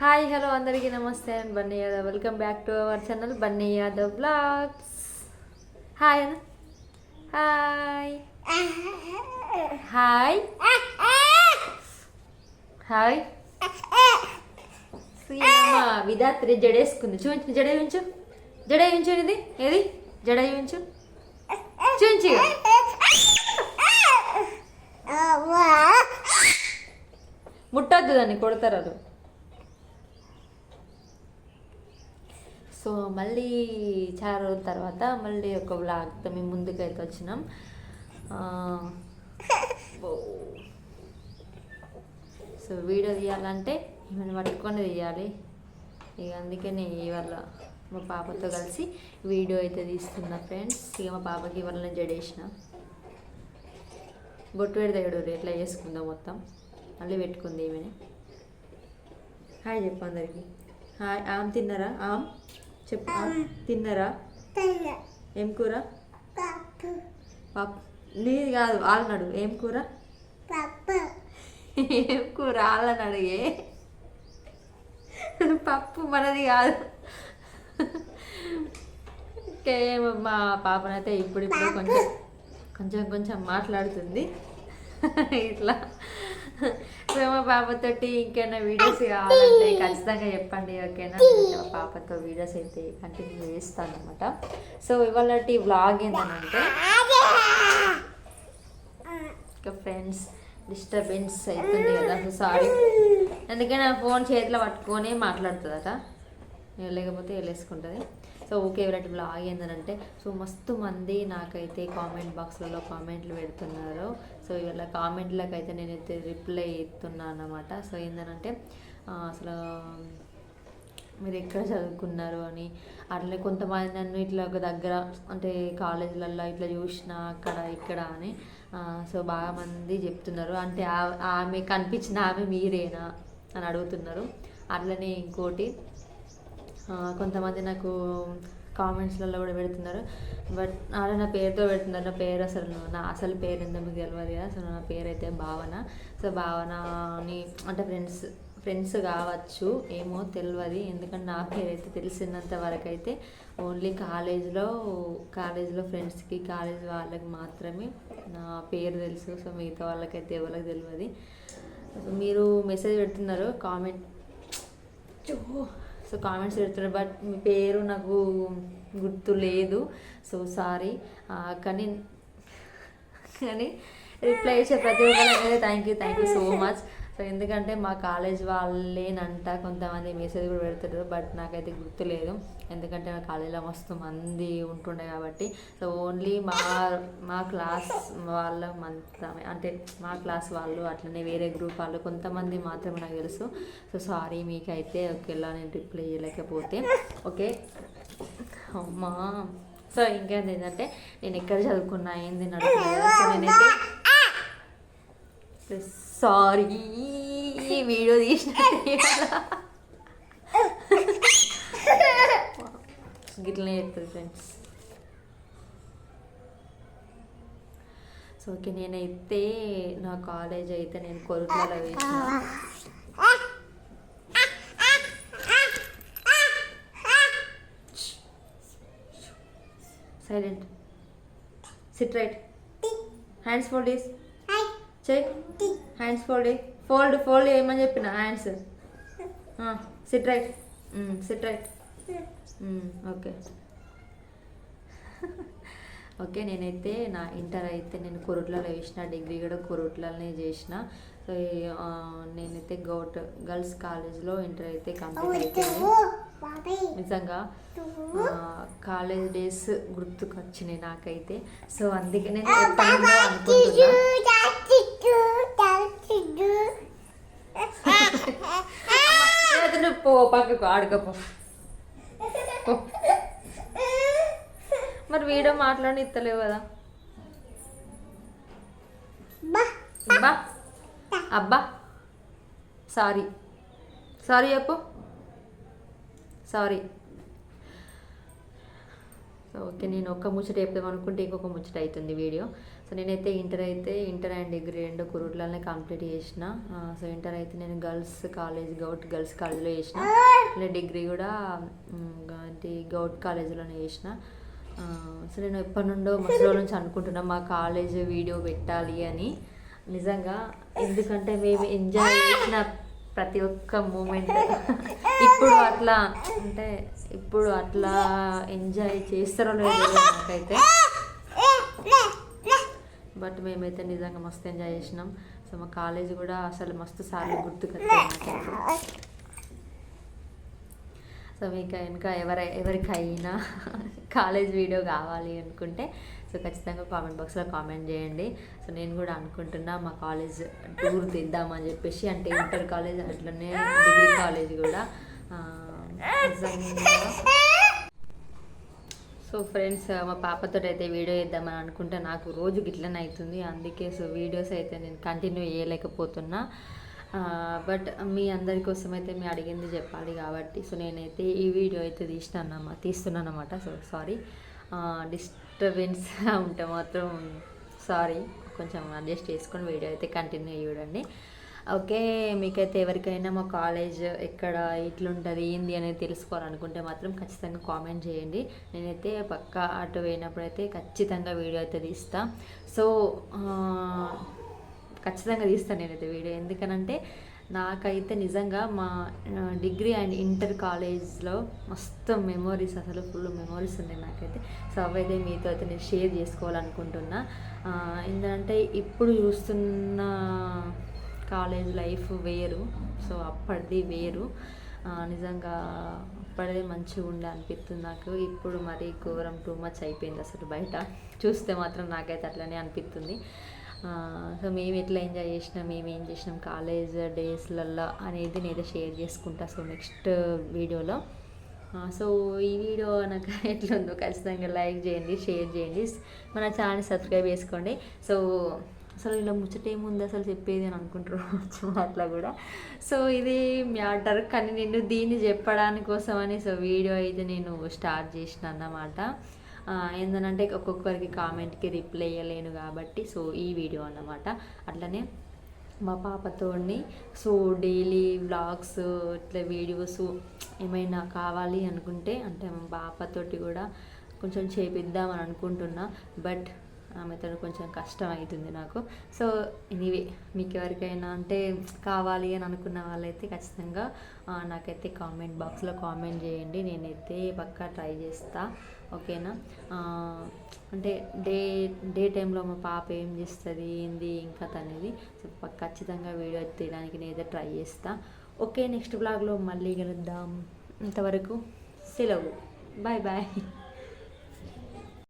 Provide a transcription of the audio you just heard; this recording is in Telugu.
హాయ్ హలో అందరికీ నమస్తే and. Bunny Yadav. Welcome back to our channel Bunny Yadav blogs hi అన్న hi hi hi Srirama Vidhatri జడేసుకుంది. చూపించు జడ ఉంచు జడే ఉంచు ఇది ఏది? జడే ఉంచు చూపించు ముట్టద్దు దాన్ని కొడతారు సో మళ్ళీ చాలా రోజుల తర్వాత మళ్ళీ ఒక బ్లాగ్తో మేము ముందుకైతే వచ్చినాం. సో వీడియో తీయాలంటే ఈమెను పట్టుకొని తీయాలి. ఇక అందుకనే ఇవాళ మా పాపతో కలిసి వీడియో అయితే తీస్తున్నా ఫ్రెండ్స్. ఇక మా పాపకి ఇవాళ నేను జడేసిన బొట్టు పెడితే ఎట్లా చేసుకుందాం మొత్తం. మళ్ళీ పెట్టుకుంది ఈమెనే. హాయ్ చెప్పు అందరికీ. హాయ్ ఆమ్ తిన్నారా? ఆమ్? చెప్పు. ఆమ్. తిన్నారా? ఏం కూర? పప్పు. నీది కాదు వాళ్ళనాడు ఏం కూర? ఏం కూర? వాళ్ళని అడిగే పప్పు మనది కాదు. మా పాపనైతే ఇప్పుడు ఇప్పుడు కొంచెం కొంచెం కొంచెం మాట్లాడుతుంది. ఇట్లా. సో మా పాపతోటి ఇంకైనా వీడియోస్ కావాలంటే ఖచ్చితంగా చెప్పండి ఓకేనా? మా పాపతో వీడియోస్ అయితే కంటిన్యూ చేస్తాను అనమాట సో ఇవాళ వ్లాగ్ ఏంటంటే ఇంకా ఫ్రెండ్స్ డిస్టర్బెన్స్ అవుతుంది కదా. సో సారీ అందుకే నా ఫోన్ చేతిలో పట్టుకొని మాట్లాడుతుందట. లేకపోతే వెళ్ళేసుకుంటుంది. సో ఓకే ఇలాంటి బ్లాగ్ ఏంటంటే సో మస్తు మంది నాకైతే కామెంట్ బాక్స్లలో కామెంట్లు పెడుతున్నారు. సో ఇవాళ కామెంట్లకు అయితే నేనైతే రిప్లై ఇస్తున్నాను అనమాట సో ఏంటంటే అసలు మీరు ఎక్కడ చదువుకున్నారు అని అట్లే కొంతమంది నన్ను ఇట్లా ఒక దగ్గర అంటే కాలేజీలలో ఇట్లా చూసిన అక్కడ ఇక్కడ అని సో బాగా మంది చెప్తున్నారు. అంటే ఆమె కనిపించిన ఆమె మీరేనా అని అడుగుతున్నారు. అట్లనే ఇంకోటి కొంతమంది నాకు కామెంట్స్లలో కూడా పెడుతున్నారు. బట్ అలా నా పేరుతో పెడుతున్నారు. నా పేరు అసలు నా అసలు పేరు ఎంత మీకు తెలియదు కదా? సో నా పేరు అయితే భావన. సో భావనని అంటే ఫ్రెండ్స్ ఫ్రెండ్స్ కావచ్చు ఏమో తెలియదు ఎందుకంటే నా పేరు అయితే తెలిసినంత వరకు అయితే ఓన్లీ కాలేజ్లో కాలేజ్లో ఫ్రెండ్స్కి కాలేజ్ వాళ్ళకి మాత్రమే నా పేరు తెలుసు. సో మిగతా వాళ్ళకైతే ఎవరికి తెలియదు మీరు మెసేజ్ పెడుతున్నారు కామెంట్. సో కామెంట్స్ పెడుతున్నారు బట్ మీ పేరు నాకు గుర్తు లేదు. సో సారీ కానీ కానీ రిప్లై చేసే ప్రతి ఒక్కరికి thank you thank you so much so ఎందుకంటే మా కాలేజ్ వాళ్ళేనంట కొంతమంది మెసేజ్ కూడా పెడతారు బట్ నాకైతే గుర్తు లేదు ఎందుకంటే మా కాలేజీలో మస్తు మంది ఉంటుండే కాబట్టి. సో ఓన్లీ మా మా క్లాస్ వాళ్ళ మాత్రమే. అంటే మా క్లాస్ వాళ్ళు అట్లనే వేరే గ్రూప్ వాళ్ళు కొంతమంది మాత్రమే నాకు తెలుసు. సో సారీ మీకైతే ఒకేలా నేను రిప్లై చేయలేకపోతే. ఓకే అమ్మా. సో ఇంకేంటి ఏంటంటే నేను ఎక్కడ చదువుకున్నా ఏంది అని అడుగుతున్నారు సో నేనైతే సారీ వీడియో తీసిన గిట్లనే చెప్తుంది ఫ్రెండ్స్ సో ఓకే నేనైతే నా కాలేజ్ అయితే నేను కొరుట్లలో వేసిన silent sit right hands fold is చెయ్. హ్యాండ్స్ ఫోల్డ్ ఫోల్డ్ ఫోల్డ్ ఏమని చెప్పిన hands sit right sit right okay. Okay నేనైతే నా ఇంటర్ అయితే నేను కొరుట్లలో వేసిన డిగ్రీ కూడా కొరుట్లలోనే చేసిన. సో నేనైతే గౌట్ గర్ల్స్ కాలేజ్లో ఇంటర్ అయితే కంప్లీట్ అయిపోయింది. నిజంగా కాలేజ్ డేస్ గుర్తుకొచ్చినాయి నాకైతే. సో అందుకే నేను అనుకుంటున్నా. పో పక్కకు ఆడుకోపో. మరి వీడియో మాట్లాడి ఇస్తలేవు కదా. అబ్బా అబ్బా. సారీ. సారీ చెప్పు. సారీ. సో ఓకే నేను ఒక్క ముచ్చట చెప్దాం అనుకుంటే ఇంకొక ముచ్చట అవుతుంది వీడియో. సో నేనైతే ఇంటర్ అయితే ఇంటర్ అండ్ డిగ్రీ రెండు కురుట్లనే కంప్లీట్ చేసిన. సో ఇంటర్ అయితే నేను గర్ల్స్ కాలేజ్ గౌట్ గర్ల్స్ కాలేజ్లో చేసిన. డిగ్రీ కూడా గౌట్ కాలేజీలోనే చేసిన. సో నేను ఎప్పటి నుండో మసలో నుంచి అనుకుంటున్నా మా కాలేజ్ వీడియో పెట్టాలి అని. నిజంగా ఎందుకంటే మేము ఎంజాయ్ చేసిన ప్రతి ఒక్క మూమెంట్ ఇప్పుడు అట్లా అంటే ఇప్పుడు అట్లా ఎంజాయ్ చేస్తారో లేదో నాకైతే. బట్ మేమైతే నిజంగా మస్తు ఎంజాయ్ చేసినాం. సో మా కాలేజ్ కూడా అసలు మస్తు సార్లు గుర్తుకొచ్చాయి సో మీకు ఇంకా ఎవరై ఎవరికైనా కాలేజ్ వీడియో కావాలి అనుకుంటే సో ఖచ్చితంగా కామెంట్ బాక్స్లో కామెంట్ చేయండి. సో నేను కూడా అనుకుంటున్నా మా కాలేజ్ టూర్ తీద్దామని చెప్పేసి అంటే ఇంటర్ కాలేజ్ అట్లనే డిగ్రీ కాలేజ్ కూడా. సో ఫ్రెండ్స్ మా పాపతో అయితే వీడియో చేద్దామని అనుకుంటే నాకు రోజు గిట్లనే అవుతుంది అందుకే సో వీడియోస్ అయితే నేను కంటిన్యూ చేయలేకపోతున్నా. బట్ మీ అందరి కోసం అయితే మీ అడిగింది చెప్పాలి కాబట్టి సో నేనైతే ఈ వీడియో అయితే తీసినానమ్మా తీస్తున్నాను అనమాట సో సారీ. డిస్టర్బెన్స్ ఉంటే మాత్రం సారీ. కొంచెం అడ్జస్ట్ చేసుకొని వీడియో అయితే కంటిన్యూ చూడండి. ఓకే మీకైతే ఎవరికైనా మా కాలేజ్ ఎక్కడ ఇట్లుంటుంది ఏంది అనేది తెలుసుకోవాలనుకుంటే మాత్రం ఖచ్చితంగా కామెంట్ చేయండి. నేనైతే పక్క అటు పోయినప్పుడైతే ఖచ్చితంగా వీడియో అయితే తీస్తా. సో ఖచ్చితంగా తీస్తాను నేనైతే వీడియో. ఎందుకనంటే నాకైతే నిజంగా మా డిగ్రీ అండ్ ఇంటర్ కాలేజ్లో మస్తు మెమోరీస్ అసలు ఫుల్ మెమోరీస్ ఉన్నాయి నాకైతే. సో అవైతే మీతో అయితే నేను షేర్ చేసుకోవాలనుకుంటున్నా. ఏంటంటే ఇప్పుడు చూస్తున్న కాలేజ్ లైఫ్ వేరు. సో అప్పటిది వేరు. నిజంగా అప్పుడే మంచిగా ఉండే అనిపిస్తుంది నాకు. ఇప్పుడు మరీ ఘోరం టూ మచ్ అయిపోయింది అసలు బయట. చూస్తే మాత్రం నాకైతే అట్లనే అనిపిస్తుంది. సో మేము ఎట్లా ఎంజాయ్ చేసినాం మేము ఏం చేసినాం కాలేజ్ డేస్లల్లో అనేది నేను షేర్ చేసుకుంటా. సో నెక్స్ట్ వీడియోలో. సో ఈ వీడియో నాకు ఎట్లుందో ఖచ్చితంగా లైక్ చేయండి షేర్ చేయండి. మన ఛానల్ సబ్స్క్రైబ్ చేసుకోండి. సో అసలు ఇలా ముచ్చట ఏముంది అసలు చెప్పేది అని అనుకుంటారు అట్లా కూడా. సో ఇది మ్యాటర్ కానీ నేను దీన్ని చెప్పడానికి కోసమని సో వీడియో అయితే నేను స్టార్ట్ చేసిన అన్నమాట. ఏంటంటే ఏందనంటే ఒక్కొక్కరికి కామెంట్కి రిప్లై ఇవ్వలేను కాబట్టి సో ఈ వీడియో అన్నమాట. అట్లనే మా పాపతోని సో డైలీ వ్లాగ్స్ ఇట్లా వీడియోస్ ఏమైనా కావాలి అనుకుంటే అంటే మా పాపతోటి కూడా కొంచెం చేపిద్దామని అనుకుంటున్నా. బట్ ఆమెతో కొంచెం కష్టం అవుతుంది నాకు. సో ఎనీవే మీకు ఎవరికైనా అంటే కావాలి అని అనుకున్న వాళ్ళైతే ఖచ్చితంగా నాకైతే కామెంట్ బాక్స్లో కామెంట్ చేయండి. నేనైతే పక్కా ట్రై చేస్తా. ఓకేనా? అంటే డే డే టైంలో మా పాప ఏం చేస్తుంది ఏంది ఇంకా అనేది సో ఖచ్చితంగా వీడియో తీయడానికి నేనైతే ట్రై చేస్తా. ఓకే నెక్స్ట్ బ్లాగ్లో మళ్ళీ కలుద్దాం. ఇంతవరకు సెలవు. Bye bye.